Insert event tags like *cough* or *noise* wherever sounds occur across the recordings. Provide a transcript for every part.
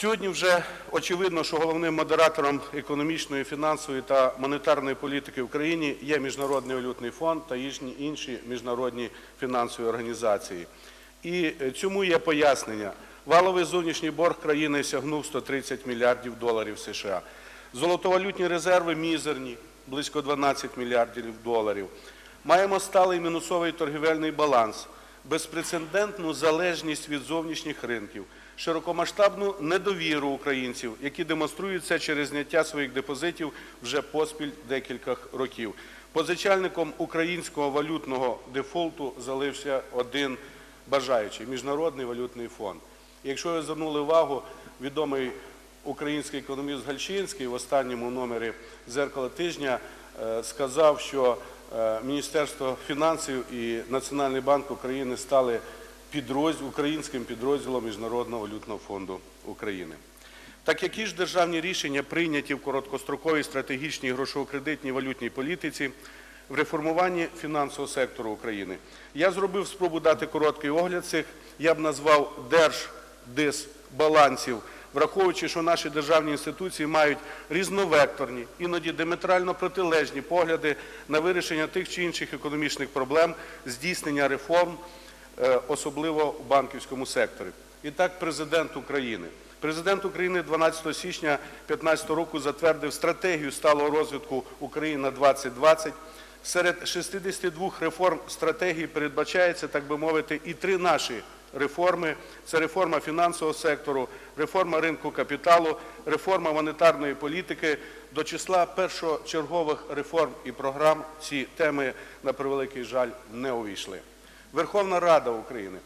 Сьогодні вже очевидно, що головним модератором економічної, фінансової та монетарної політики в Україні є Міжнародний валютний фонд та інші- міжнародні фінансові організації. І цьому є пояснення. Валовий зовнішній борг країни сягнув 130 мільярдів доларів США. Золотовалютні резерви мізерні, близько 12 мільярдів доларів. Маємо сталий мінусовий торгівельний баланс, безпрецедентну залежність від зовнішніх ринків, широкомасштабну недовіру українців, які демонструють це через зняття своїх депозитів вже поспіль декілька років. Позичальником українського валютного дефолту залився один бажаючий Міжнародний валютний фонд. Якщо ви звернули увагу, відомий український економіст Гальчинський в останньому номері «Зеркала тижня» е, сказав, що е, Міністерство фінансів і Національний банк України стали підрозділ, українським підрозділом Міжнародного валютного фонду України. Так які ж державні рішення прийняті в короткостроковій стратегічній грошово-кредитній валютній політиці в реформуванні фінансового сектору України? Я зробив спробу дати короткий огляд цих, я б назвав держдисбалансів, враховуючи, що наші державні інституції мають різновекторні, іноді диаметрально протилежні погляди на вирішення тих чи інших економічних проблем, здійснення реформ, особливо в банківському секторі. І так, президент України. Президент України 12 січня 2015 року затвердив стратегію сталого розвитку України на 2020. Серед 62 реформ стратегії передбачається, так би мовити, і три наші реформи: це реформа фінансового сектору, реформа ринку капіталу, реформа монетарної політики. До числа першочергових реформ і програм ці теми, на превеликий жаль, не увійшли. Верховна Рада України.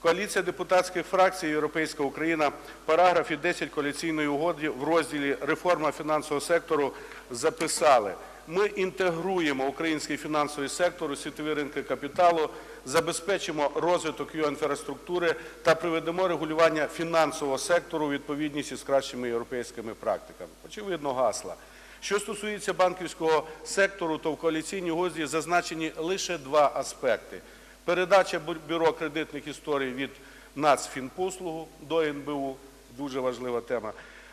Коаліція депутатських фракцій Європейська Україна параграфі 10 коаліційної угоди в розділі Реформа фінансового сектору записали. Ми інтегруємо український фінансовий сектор у світові ринки капіталу, забезпечимо розвиток його інфраструктури та приведемо регулювання фінансового сектору у відповідність із кращими європейськими практиками. Очевидно, гасла. Що стосується банківського сектору, то в коаліційній угоді зазначені лише два аспекти: передача бюро кредитних історій від Нацфінпослугу до НБУ дуже важлива тема.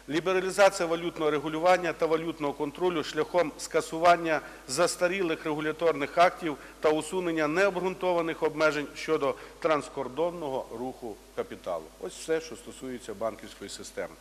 Лібералізація валютного регулювання та валютного контролю шляхом скасування застарілих регуляторних актів та усунення необґрунтованих обмежень щодо транскордонного руху капіталу. Ось все, що стосується банківської системи.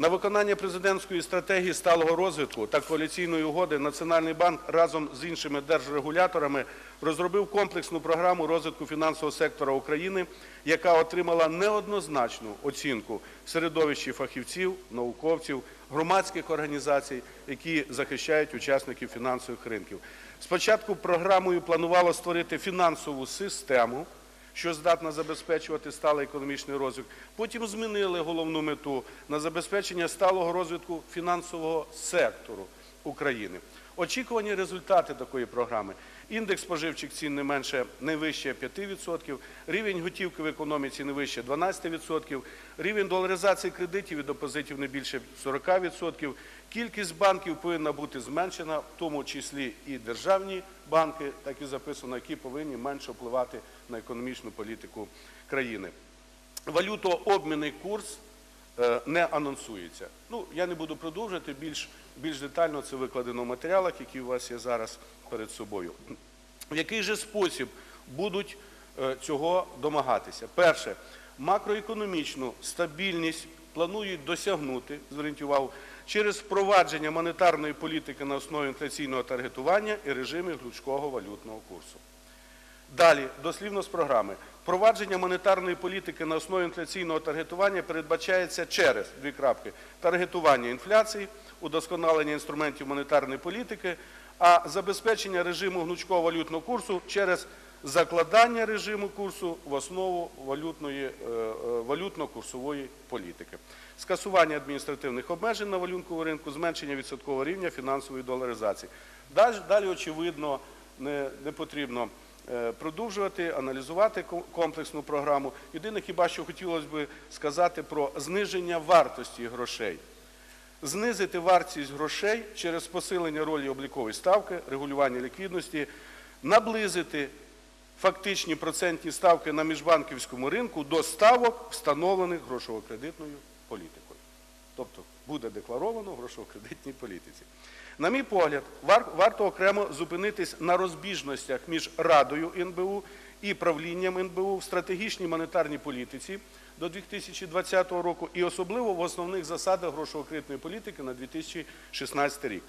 На виконання президентської стратегії сталого розвитку та коаліційної угоди Національний банк разом з іншими держрегуляторами розробив комплексну програму розвитку фінансового сектора України, яка отримала неоднозначну оцінку середовищі фахівців, науковців, громадських організацій, які захищають учасників фінансових ринків. Спочатку програмою планувало створити фінансову систему що здатна забезпечувати сталий економічний розвиток. Потім змінили головну мету на забезпечення сталого розвитку фінансового сектору України. Очікувані результати такої програми. Індекс споживчих цін не менше не вище 5%, рівень готівки в економіці не вище 12%, рівень доларизації кредитів і депозитів не більше 40%. Кількість банків повинна бути зменшена, в тому числі і державні банки, так і записано, які повинні менше впливати на економічну політику країни. Валютообмінний курс е, не анонсується. Ну, я не буду продовжувати, більш, більш детально це викладено в матеріалах, які у вас є зараз перед собою. В який же спосіб будуть е, цього домагатися? Перше, макроекономічну стабільність планують досягнути, зверніть увагу, через впровадження монетарної політики на основі інфляційного таргетування і режимів гнучкого валютного курсу. Далі, дослівно з програми. Впровадження монетарної політики на основі інфляційного таргетування передбачається через дві крапки таргетування інфляції, удосконалення інструментів монетарної політики, а забезпечення режиму гнучкого валютного курсу через закладання режиму курсу в основу е, е, валютно-курсової політики, скасування адміністративних обмежень на валютному ринку, зменшення відсоткового рівня фінансової доларизації. Далі, очевидно, не, не потрібно продовжувати, аналізувати комплексну програму. Єдине, хіба що хотілося б сказати про зниження вартості грошей. Знизити вартість грошей через посилення ролі облікової ставки, регулювання ліквідності, наблизити фактичні процентні ставки на міжбанківському ринку до ставок, встановлених грошово-кредитною політикою. тобто буде декларовано в грошово-кредитній політиці. На мій погляд, вар- варто окремо зупинитись на розбіжностях між Радою НБУ і правлінням НБУ в стратегічній монетарній політиці до 2020 року і особливо в основних засадах грошово-кредитної політики на 2016 рік.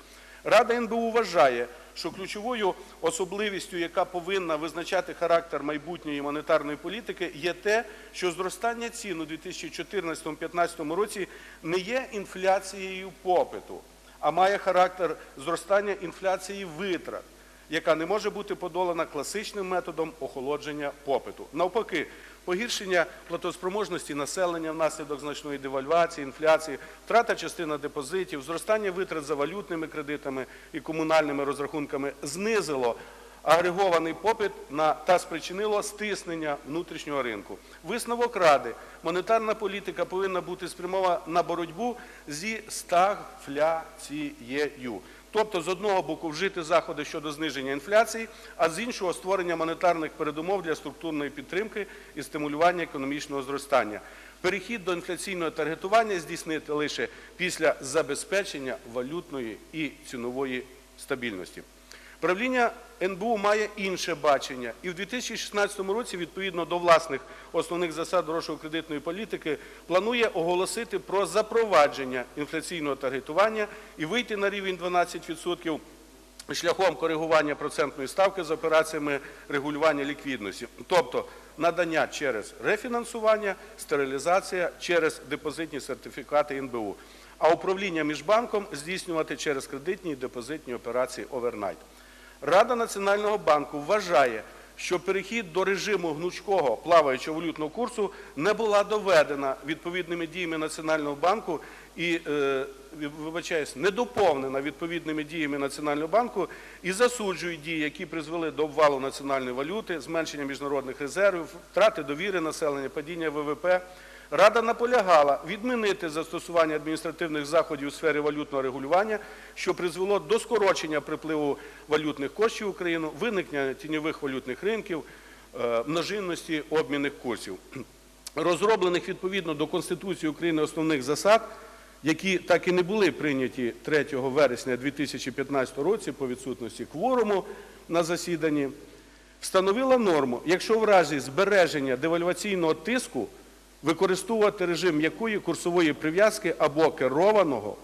Рада НБУ вважає, що ключовою особливістю, яка повинна визначати характер майбутньої монетарної політики, є те, що зростання цін у 2014-2015 році не є інфляцією попиту, а має характер зростання інфляції витрат, яка не може бути подолана класичним методом охолодження попиту. Навпаки, погіршення платоспроможності населення внаслідок значної девальвації, інфляції, втрата частина депозитів, зростання витрат за валютними кредитами і комунальними розрахунками знизило агрегований попит на та спричинило стиснення внутрішнього ринку. Висновок ради: монетарна політика повинна бути спрямована на боротьбу зі стагфляцією. Тобто, з одного боку, вжити заходи щодо зниження інфляції, а з іншого створення монетарних передумов для структурної підтримки і стимулювання економічного зростання. Перехід до інфляційного таргетування здійснити лише після забезпечення валютної і цінової стабільності. Правління НБУ має інше бачення, і в 2016 році, відповідно до власних основних засад грошово-кредитної політики, планує оголосити про запровадження інфляційного таргетування і вийти на рівень 12% шляхом коригування процентної ставки з операціями регулювання ліквідності, тобто надання через рефінансування, стерилізація через депозитні сертифікати НБУ, а управління міжбанком здійснювати через кредитні і депозитні операції овернайт. Рада Національного банку вважає, що перехід до режиму гнучкого плаваючого валютного курсу не була доведена відповідними діями Національного банку і, е, вибачаюсь, не доповнена відповідними діями Національного банку і засуджує дії, які призвели до обвалу національної валюти, зменшення міжнародних резервів, втрати довіри населення, падіння ВВП. Рада наполягала відмінити застосування адміністративних заходів у сфері валютного регулювання, що призвело до скорочення припливу валютних коштів в Україну, виникнення тіньових валютних ринків, е, множинності обмінних курсів, *clears throat* розроблених відповідно до Конституції України основних засад, які так і не були прийняті 3 вересня 2015 році по відсутності кворуму на засіданні встановила норму, якщо в разі збереження девальваційного тиску використовувати режим м'якої курсової прив'язки або керованого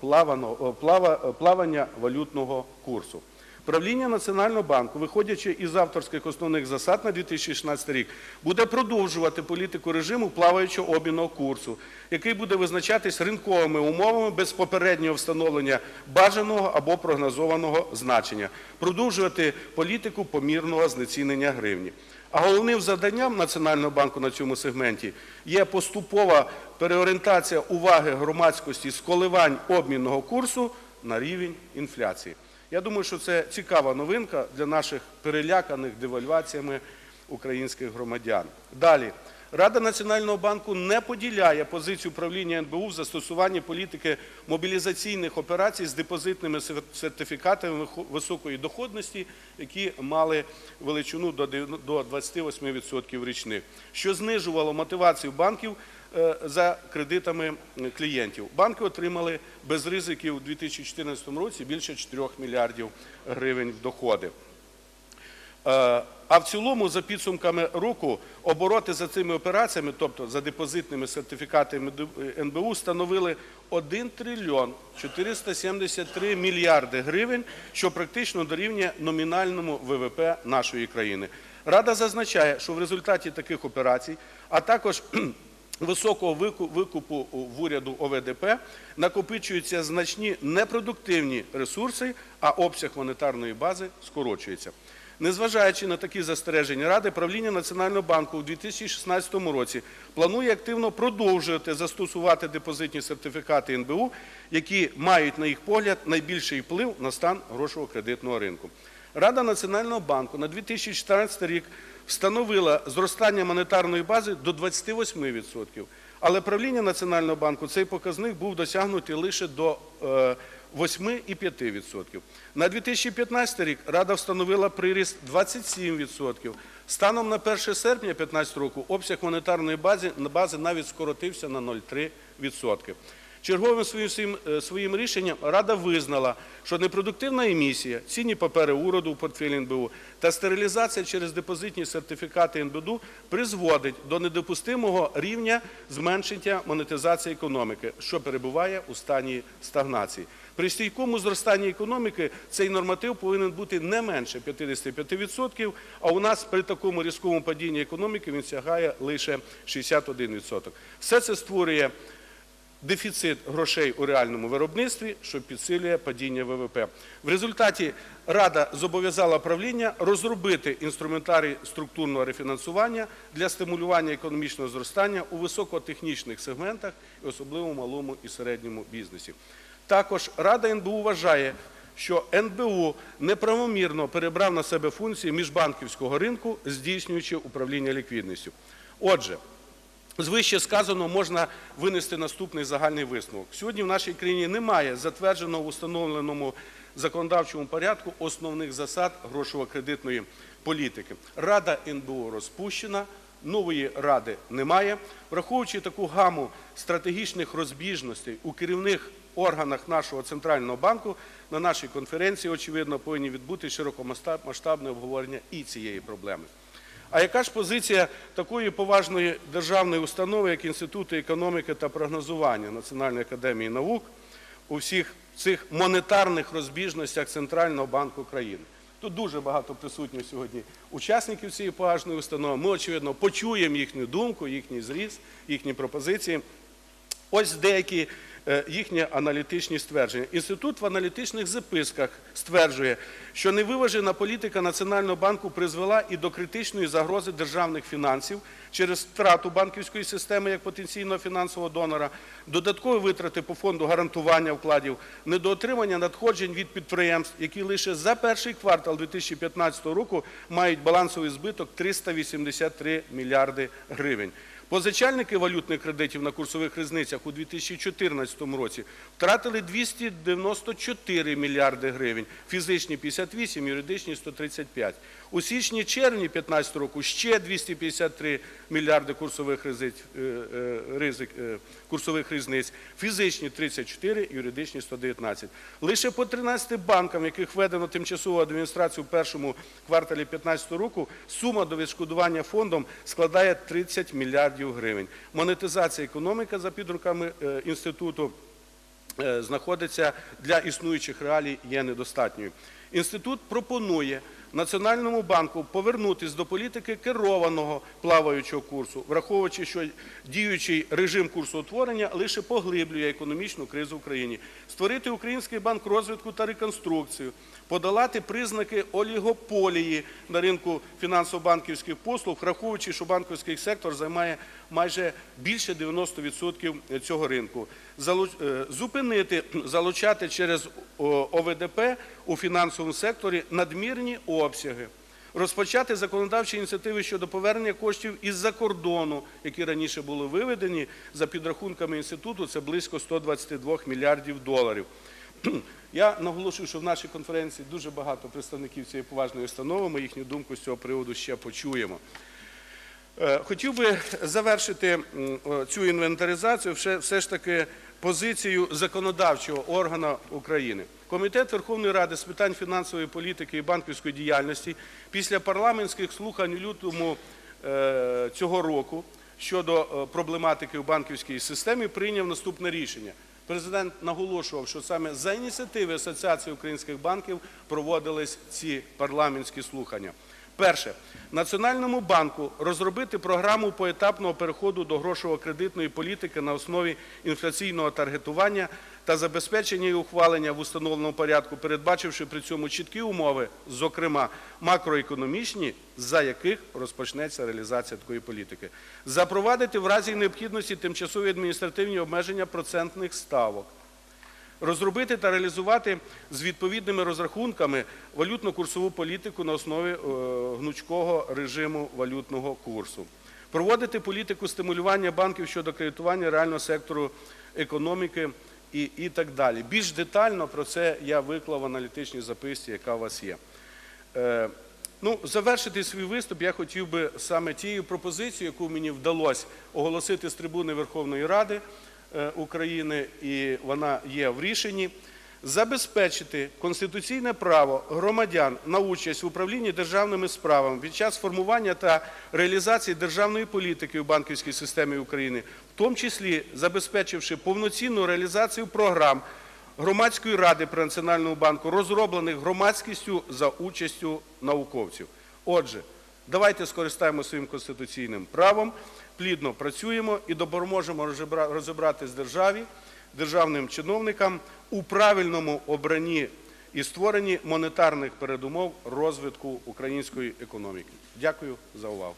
плавання валютного курсу. Правління Національного банку, виходячи із авторських основних засад на 2016 рік, буде продовжувати політику режиму плаваючого обмінного курсу, який буде визначатись ринковими умовами без попереднього встановлення бажаного або прогнозованого значення, продовжувати політику помірного знецінення гривні. А головним завданням Національного банку на цьому сегменті є поступова переорієнтація уваги громадськості з коливань обмінного курсу на рівень інфляції. Я думаю, що це цікава новинка для наших переляканих девальваціями українських громадян. Далі. Рада Національного банку не поділяє позицію правління НБУ в застосуванні політики мобілізаційних операцій з депозитними сертифікатами високої доходності, які мали величину до дев- до 28% річних, що знижувало мотивацію банків е, за кредитами клієнтів. Банки отримали без ризиків у 2014 році більше 4 мільярдів гривень в доходи. Е, А в цілому, за підсумками року, обороти за цими операціями, тобто за депозитними сертифікатами НБУ, становили 1 трильйон 473 мільярди гривень, що практично дорівнює номінальному ВВП нашої країни. Рада зазначає, що в результаті таких операцій, а також *clears throat* високого викупу в уряду ОВДП накопичуються значні непродуктивні ресурси, а обсяг монетарної бази скорочується. Незважаючи на такі застереження Ради, правління Національного банку у 2016 році планує активно продовжувати застосувати депозитні сертифікати НБУ, які мають, на їх погляд, найбільший вплив на стан грошово-кредитного ринку. Рада Національного банку на 2014 рік встановила зростання монетарної бази до 28%. Але правління Національного банку цей показник був досягнутий лише до е, 8,5%. На 2015 рік Рада встановила приріст 27%. Станом на 1 серпня 2015 року обсяг монетарної бази навіть скоротився на 0,3%. Черговим своїм, е, своїм рішенням Рада визнала, що непродуктивна емісія, цінні папери уряду у портфелі НБУ та стерилізація через депозитні сертифікати НБУ призводить до недопустимого рівня зменшення монетизації економіки, що перебуває у стані стагнації. При стійкому зростанні економіки цей норматив повинен бути не менше 55%, а у нас при такому різкому падінні економіки він сягає лише 61%. Все це створює дефіцит грошей у реальному виробництві, що підсилює падіння ВВП. В результаті Рада зобов'язала правління розробити інструментарій структурного рефінансування для стимулювання економічного зростання у високотехнічних сегментах, і особливо малому і середньому бізнесі. Також Рада НБУ вважає, що НБУ неправомірно перебрав на себе функції міжбанківського ринку, здійснюючи управління ліквідністю. Отже, з вище сказаного можна винести наступний загальний висновок. Сьогодні в нашій країні немає затвердженого в установленому законодавчому порядку основних засад грошово-кредитної політики. Рада НБУ розпущена, нової ради немає. Враховуючи таку гаму стратегічних розбіжностей у керівних органах нашого центрального банку, на нашій конференції, очевидно, повинні відбути широкомасштабне обговорення і цієї проблеми. А яка ж позиція такої поважної державної установи, як Інститут економіки та прогнозування Національної академії наук у всіх цих монетарних розбіжностях Центрального банку країни? Тут дуже багато присутніх сьогодні учасників цієї поважної установи. Ми, очевидно, почуємо їхню думку, їхній зріз, їхні пропозиції. Ось деякі їхні аналітичні ствердження. Інститут в аналітичних записках стверджує, що невиважена політика Національного банку призвела і до критичної загрози державних фінансів через втрату банківської системи як потенційного фінансового донора, додаткові витрати по фонду гарантування вкладів, недоотримання надходжень від підприємств, які лише за перший квартал 2015 року мають балансовий збиток 383 мільярди гривень. Позичальники валютних кредитів на курсових різницях у 2014 році втратили 294 мільярди гривень, фізичні 58, юридичні 135. У січні-червні 2015 року ще 253 мільярди курсових е, е, ризик, е, курсових різниць, фізичні 34, юридичні 119. Лише по 13 банкам, яких введено тимчасову адміністрацію в першому кварталі 2015 року, сума до відшкодування фондом складає 30 мільярдів гривень. Монетизація економіки за підруками е, інституту е, знаходиться для існуючих реалій є недостатньою. Інститут пропонує Національному банку повернутися до політики керованого плаваючого курсу, враховуючи, що діючий режим курсоутворення лише поглиблює економічну кризу в країні, створити Український банк розвитку та реконструкцію, подолати признаки олігополії на ринку фінансово-банківських послуг, враховуючи, що банківський сектор займає майже більше 90% цього ринку, е, зупинити, залучати через ОВДП у фінансовому секторі надмірні обсяги. Розпочати законодавчі ініціативи щодо повернення коштів із-за кордону, які раніше були виведені за підрахунками інституту, це близько 122 мільярдів доларів. Я наголошую, що в нашій конференції дуже багато представників цієї поважної установи. Ми їхню думку з цього приводу ще почуємо. Е, Хотів би завершити цю інвентаризацію все, ж таки позицією законодавчого органу України. Комітет Верховної Ради з питань фінансової політики і банківської діяльності після парламентських слухань у лютому е, цього року щодо е, проблематики в банківській системі прийняв наступне рішення. Президент наголошував, що саме за ініціативи Асоціації українських банків проводились ці парламентські слухання. Перше, Національному банку розробити програму поетапного переходу до грошово-кредитної політики на основі інфляційного таргетування та забезпечення її ухвалення в установленому порядку, передбачивши при цьому чіткі умови, зокрема макроекономічні, за яких розпочнеться реалізація такої політики. Запровадити в разі необхідності тимчасові адміністративні обмеження процентних ставок розробити та реалізувати з відповідними розрахунками валютно-курсову політику на основі е, гнучкого режиму валютного курсу, проводити політику стимулювання банків щодо кредитування реального сектору економіки і, і так далі. Більш детально про це я виклав в аналітичній записці, яка у вас є. Е, Ну, завершити свій виступ я хотів би саме тією пропозицією, яку мені вдалося оголосити з трибуни Верховної Ради України, і вона є в рішенні. Забезпечити конституційне право громадян на участь в управлінні державними справами під час формування та реалізації державної політики у банківській системі України, в тому числі забезпечивши повноцінну реалізацію програм громадської ради при Національному банку, розроблених громадськістю за участю науковців. Отже, давайте скористаємося своїм конституційним правом, плідно працюємо і допоможемо розібра- розібратись державі, державним чиновникам у правильному обранні і створенні монетарних передумов розвитку української економіки. Дякую за увагу.